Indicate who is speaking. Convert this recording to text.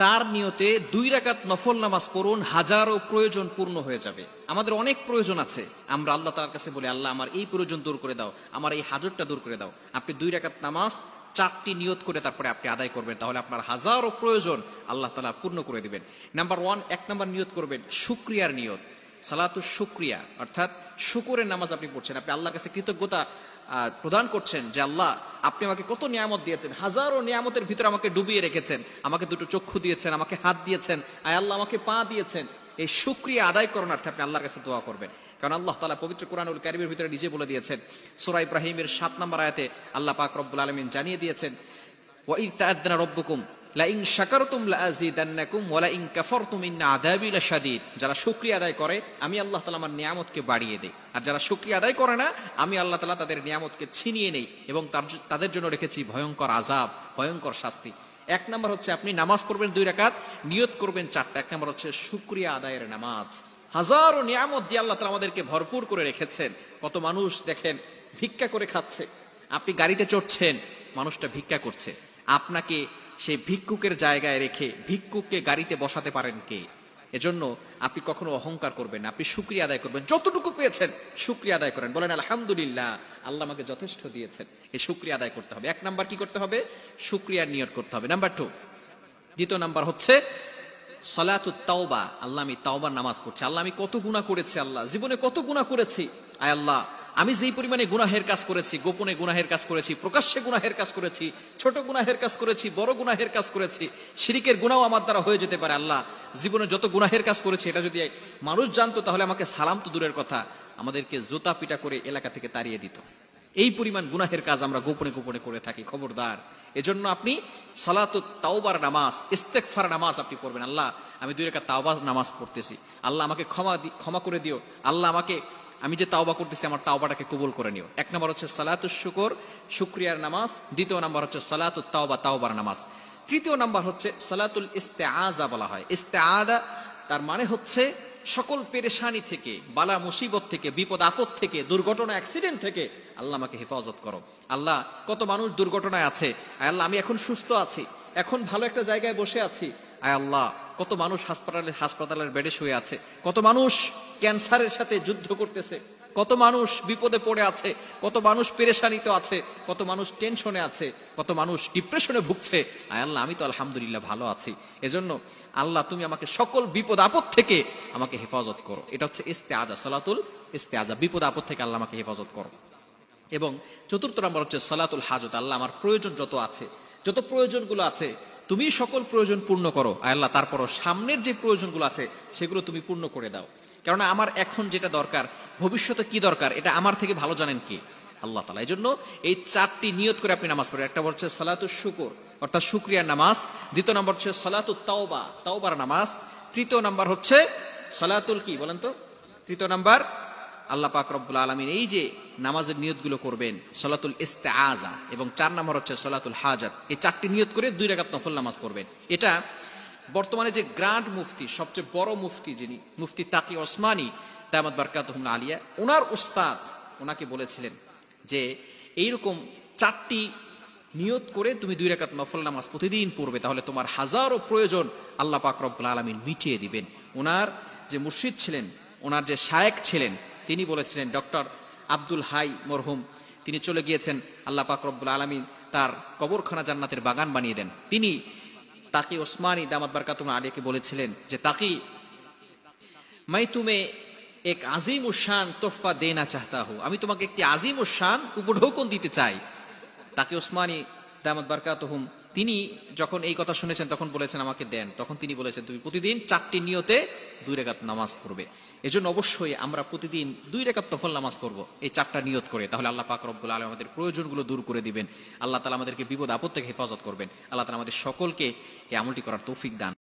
Speaker 1: তার নিয়তে দুই রাকাত নফল নামাজ পড়ুন হাজারো প্রয়োজন পূর্ণ হয়ে যাবে। আমাদের অনেক প্রয়োজন আছে। আমরা আল্লাহ তার কাছে বলি, আল্লাহ, আমার এই প্রয়োজন দূর করে দাও, আমার এই হাজরটা দূর করে দাও। আপনি দুই রাকাত নামাজ চারটি নিয়ত করে তারপরে আপনি আদায় করবেন, তাহলে আপনার হাজারো প্রয়োজন আল্লাহ তালা পূর্ণ করে দিবেন। নাম্বার ওয়ান এক নাম্বার নিয়ত করবেন, শুক্রিয়ার নিয়ত। সালাতু শুক্রিয়া, অর্থাৎ শুকুরের নামাজ আপনি পড়ছেন। আপনি আল্লাহর কাছে কৃতজ্ঞতা প্রদান করছেন যে আল্লাহ, আপনি আমাকে কত নিয়ামত দিয়েছেন, হাজারো নিয়ামতের ভিতরে আমাকে ডুবিয়ে রেখেছেন, আমাকে দুটো চক্ষু দিয়েছেন, আমাকে হাত দিয়েছেন, আয় আল্লাহ আমাকে পা দিয়েছেন। এই সুক্রিয়া আদায় করণার্থে আপনি আল্লাহর কাছে দোয়া করবেন। কারণ আল্লাহ তালা পবিত্র কোরআনুল কারিমের ভিতরে নিজে বলে দিয়েছেন, সুরা ইব্রাহিমের সাত নম্বর আয়াতে আল্লাহ পাক রব্বুল আলমিন জানিয়ে দিয়েছেন রব্বুকুম লাইন শাকারতুম লাআযীদান্নাকুম ওয়া লাইন কাফারতুম ইন্না আযাবি লাশাদীদ। যারা শুকরিয়া আদায় করে, আমি আল্লাহ তাআলা আমার নিয়ামতকে বাড়িয়ে দেই। আর যারা শুকরিয়া আদায় করে না, আমি আল্লাহ তাআলা তাদের নিয়ামতকে ছিনিয়ে নেই এবং তাদের জন্য রেখেছি ভয়ঙ্কর আযাব, ভয়ঙ্কর শাস্তি। এক নাম্বার হচ্ছে আপনি নামাজ পড়বেন দুই রাকাত, নিয়ত করবেন চারটা। এক নাম্বার হচ্ছে শুকরিয়া আদায়ের নামাজ। হাজারো নিয়ামত দিয়ে আল্লাহ তালা আমাদেরকে ভরপুর করে রেখেছেন। কত মানুষ দেখেন ভিক্ষা করে খাচ্ছে। আপনি গাড়িতে চড়ছেন, মানুষটা ভিক্ষা করছে। আপনাকে সেই ভিক্ষুকের জায়গায় রেখে ভিক্ষুককে গাড়িতে বসাতে পারেন কে? এজন্য আপনি কখনো অহংকার করবেন আপনি শুক্রিয়া আদায় করবেন। যতটুকু পেয়েছেন, শুক্রিয়া আদায় করেন। বলেন, আলহামদুলিল্লাহ, আল্লাহ আমাকে যথেষ্ট দিয়েছেন। এই শুক্রিয়া আদায় করতে হবে। এক নাম্বার কি করতে হবে? শুক্রিয়ার নিয়ত করতে হবে। নাম্বার টু দ্বিতীয় নাম্বার হচ্ছে, সলাতু তাওবা। আল্লাহ আমি তাওবার নামাজ পড়ছি। আল্লাহ আমি কত গুনাহ করেছি, আল্লাহ। জীবনে কত গুনাহ করেছি। আয় আল্লাহ আমি যেই পরিমাণে গুনাহের কাজ করেছি, গোপনে গুনাহের কাজ করেছি, প্রকাশ্যে গুনাহের কাজ করেছি, ছোট গুনাহের কাজ করেছি, বড় গুনাহের কাজ করেছি, শিরিকের গুনাও আমার দ্বারা হয়ে যেতে পারে আল্লাহ। জীবনে যত গুনাহের কাজ করেছি, এটা যদি মানুষ জানতো, তাহলে আমাকে সালাম তো দূরের কথা। আমাদেরকে জোতা পিটা করে এলাকা থেকে তাড়িয়ে দিত। এই পরিমাণ গুনাহের কাজ আমরা গোপনে গোপনে করে থাকি, খবরদার। এজন্য আপনি সালাত তাওবার নামাজ ইস্তেকফার নামাজ আপনি পড়বেন। আল্লাহ, আমি দুই রেখা তাওবার নামাজ পড়তেছি। আল্লাহ আমাকে ক্ষমা ক্ষমা করে দিও। আল্লাহ আমাকে আমি যে তাওবা করতেছি, আমার তাওবাটাকে কবুল করে নিও। এক নম্বর হচ্ছে সালাতুস শুকর, শুক্রিয়ার নামাজ। দ্বিতীয় নাম্বার হচ্ছে সালাতুত তাওবা, তাওবার নামাজ। তৃতীয় নাম্বার হচ্ছে সালাতুল ইস্তে আজা বলা হয়। ইস্তেআদা তার মানে হচ্ছে সকল পেরেশানি থেকে, বালা মুসিবত থেকে, বিপদ আপদ থেকে, দুর্ঘটনা, অ্যাক্সিডেন্ট থেকে আল্লাহ আমাকে হেফাজত করো। আল্লাহ, কত মানুষ দুর্ঘটনায় আছে। আয় আল্লাহ, আমি এখন সুস্থ আছি। এখন ভালো একটা জায়গায় বসে আছি। আয় আল্লাহ কত মানুষ হাসপাতালে হাসপাতালের বেডে শুয়ে আছে, কত মানুষ ক্যান্সারের সাথে যুদ্ধ করতেছে, কত মানুষ বিপদে পড়ে আছে, কত মানুষ পেরেশানিতে আছে, কত মানুষ টেনশনে আছে, কত মানুষ ডিপ্রেশনে ভুগছে। আয় আল্লাহ, আমি তো আলহামদুলিল্লাহ ভালো আছি। এজন্য আল্লাহ, তুমি আমাকে সকল বিপদ আপদ থেকে আমাকে হেফাজত করো। এটা হচ্ছে ইস্তে আজা সালাতুল ইস্তে আজা বিপদ আপদ থেকে আল্লাহ আমাকে হেফাজত করো। এবং চতুর্থ নম্বর হচ্ছে সালাতুল হাজত। আল্লাহ, আমার প্রয়োজন যত আছে, যত প্রয়োজনগুলো আছে তুমি সকল প্রয়োজন পূর্ণ করো। আল্লাহ, তারপরও সামনের যে প্রয়োজনগুলো আছে, সেগুলো তুমি পূর্ণ করে দাও। কেননা আমার এখন যেটা দরকার, ভবিষ্যতে কি দরকার, এটা আমার থেকে ভালো জানেন কে? আল্লাহ তালা এই জন্য এই চারটি নিয়ত করে আপনি নামাজ পড়েন। একটা হচ্ছে সালাতুল শুকুর, অর্থাৎ শুক্রিয়ার নামাজ। দ্বিতীয় নম্বর হচ্ছে সালাতুল তাওবা, তাওবার নামাজ। তৃতীয় নাম্বার হচ্ছে সালাতুল কি, বলেন তো? তৃতীয় নাম্বার আল্লাহ পাক রব্বুল আলমিন এই যে নামাজের নিয়তগুলো করবেন, সলাতুল ইস্তে আজা এবং চার নম্বর হচ্ছে সলাতুল হাজাত। এই চারটি নিয়ত করে দুই রাকাত নফল নামাজ পড়বেন। এটা বর্তমানে যে গ্রান্ড মুফতি, সবচেয়ে বড় মুফতি যিনি, মুফতি তাকি ওসমানী, দামাত বারকাতহুম আলিয়া, ওনার উস্তাদ ওনাকে বলেছিলেন যে, এইরকম চারটি নিয়ত করে তুমি দুই রাকাত নফল নামাজ প্রতিদিন পড়বে, তাহলে তোমার হাজারো প্রয়োজন আল্লাহ পাক রব্বুল আলমিন মিটিয়ে দিবেন। ওনার যে মুর্শিদ ছিলেন, ওনার যে শায়েক ছিলেন তিনি বলেছিলেন, ডক্টর আব্দুল হাই মরহুম, তিনি চলে গিয়েছেন, আল্লাহ পাক রব্বুল আলমিন তার কবরখানা জান্নাতের বাগান বানিয়ে দেন। তিনি তাকে ওসমানী দামাত বারকাতুম আলীকে বলেছিলেন যে, তাকি মাই তুমি এক আজিম উশান তোফা দে না চাহতা হো আমি তোমাকে একটি আজিম উশান উপঢৌকন দিতে চাই। তাকে ওসমানী দামাত বারকাতহুম তিনি যখন এই কথা শুনেছেন, তখন বলেছেন, আমাকে দেন। তখন তিনি বলেছেন, তুমি প্রতিদিন চারটি নিয়তে দুই রেখাত নামাজ পড়বে। এজন্য অবশ্যই আমরা প্রতিদিন দুই রেখাত তফল নামাজ পড়ব, এই চারটা নিয়ত করে। তাহলে আল্লাহ পাক রব্বুল আলম আমাদের প্রয়োজনগুলো দূর করে দিবেন। আল্লাহ তালা আমাদেরকে বিপদ আপদ থেকে হেফাজত করবেন। আল্লাহ তালা আমাদের সকলকে এই আমলটি করার তৌফিক দান।